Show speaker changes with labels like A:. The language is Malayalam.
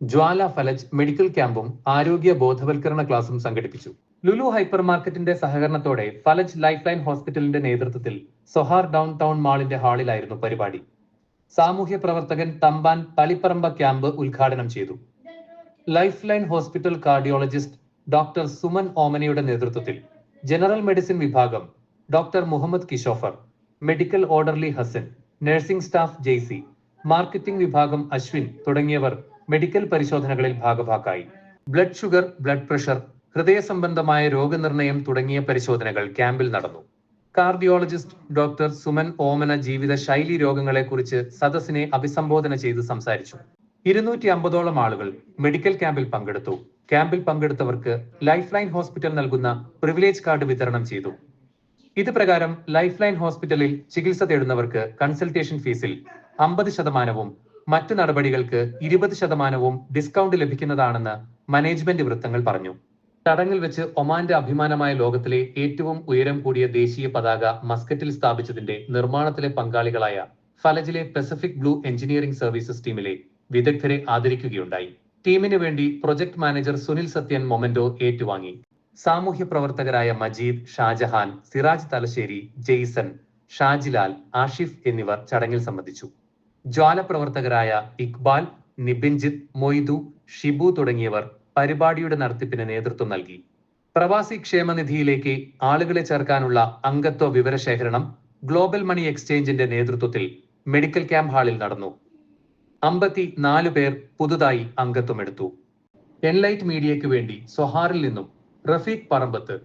A: ജ്വാല ഫലജ് മെഡിക്കൽ ക്യാമ്പും ആരോഗ്യ ബോധവൽക്കരണ ക്ലാസും സംഘടിപ്പിച്ചു. ലുലു ഹൈപ്പർ മാർക്കറ്റിന്റെ സഹകരണത്തോടെ ഫലജ് ലൈഫ് ലൈൻ ഹോസ്പിറ്റലിന്റെ നേതൃത്വത്തിൽ സൊഹാർ ഡൗൺ ടൗൺ മാളിന്റെ ഹാളിലായിരുന്നു പരിപാടി. സാമൂഹ്യ പ്രവർത്തകൻ തമ്പാൻ തളിപ്പറമ്പ ക്യാമ്പ് ഉദ്ഘാടനം ചെയ്തു. Life Line hospital cardiologist doctor Suman ഓമനയുടെ നേതൃത്വത്തിൽ ജനറൽ മെഡിസിൻ വിഭാഗം doctor Muhammad കിഷോഫർ medical orderly Hasan nursing staff Jaicy marketing വിഭാഗം അശ്വിൻ തുടങ്ങിയവർ മെഡിക്കൽ പരിശോധനകളിൽ ഭാഗഭാക്കായി ബ്ലഡ് ഷുഗർ ബ്ലഡ് പ്രഷർ ഹൃദയ സംബന്ധമായ രോഗനിർണയം തുടങ്ങിയ പരിശോധനകൾ ക്യാമ്പിൽ നടന്നു. കാർഡിയോളജിസ്റ്റ് ഡോക്ടർ സുമൻ ഓമന ജീവിത ശൈലി രോഗങ്ങളെക്കുറിച്ച് സദസ്സിനെ അഭിസംബോധന ചെയ്ത് സംസാരിച്ചു. ഇരുന്നൂറ്റി അമ്പതോളം ആളുകൾ മെഡിക്കൽ ക്യാമ്പിൽ പങ്കെടുത്തു. ക്യാമ്പിൽ പങ്കെടുത്തവർക്ക് ലൈഫ് ലൈൻ ഹോസ്പിറ്റൽ നൽകുന്ന പ്രിവിലേജ് കാർഡ് വിതരണം ചെയ്തു. ഇത് പ്രകാരം ലൈഫ് ലൈൻ ഹോസ്പിറ്റലിൽ ചികിത്സ തേടുന്നവർക്ക് കൺസൾട്ടേഷൻ ഫീസിൽ അമ്പത് ശതമാനവും മറ്റു നടപടികൾക്ക് ഇരുപത് ശതമാനവും ഡിസ്കൗണ്ട് ലഭിക്കുന്നതാണെന്ന് മാനേജ്മെന്റ് വൃത്തങ്ങൾ പറഞ്ഞു. ചടങ്ങിൽ വെച്ച് ഒമാന്റെ അഭിമാനമായ ലോകത്തിലെ ഏറ്റവും ഉയരം കൂടിയ ദേശീയ പതാക മസ്കറ്റിൽ സ്ഥാപിച്ചതിന്റെ നിർമ്മാണത്തിലെ പങ്കാളികളായ ഫലജിലെ പസഫിക് ബ്ലൂ എഞ്ചിനീയറിംഗ് സർവീസസ് ടീമിലെ വിദഗ്ധരെ ആദരിക്കുകയുണ്ടായി. ടീമിന് വേണ്ടി project manager Sunil Sathyan memento ഏറ്റുവാങ്ങി. സാമൂഹ്യ പ്രവർത്തകരായ മജീദ് ഷാജഹാൻ സിറാജ് തലശ്ശേരി ജെയ്സൺ ഷാജിലാൽ ആഷിഫ് എന്നിവർ ചടങ്ങിൽ സംബന്ധിച്ചു. ജ്വാല പ്രവർത്തകരായ ഇക്ബാൽ നിബിൻജിത്ത് മൊയ്തു ഷിബു തുടങ്ങിയവർ പരിപാടിയുടെ നടത്തിപ്പിന് നേതൃത്വം നൽകി. പ്രവാസി ക്ഷേമനിധിയിലേക്ക് ആളുകളെ ചേർക്കാനുള്ള അംഗത്വ വിവരശേഖരണം ഗ്ലോബൽ മണി എക്സ്ചേഞ്ചിന്റെ നേതൃത്വത്തിൽ മെഡിക്കൽ ക്യാമ്പ് ഹാളിൽ നടന്നു. അമ്പത്തി നാല് പേർ പുതുതായി അംഗത്വമെടുത്തു എൻലൈറ്റ് മീഡിയയ്ക്ക് വേണ്ടി സൊഹാറിൽ നിന്നും റഫീഖ് പറമ്പത്ത്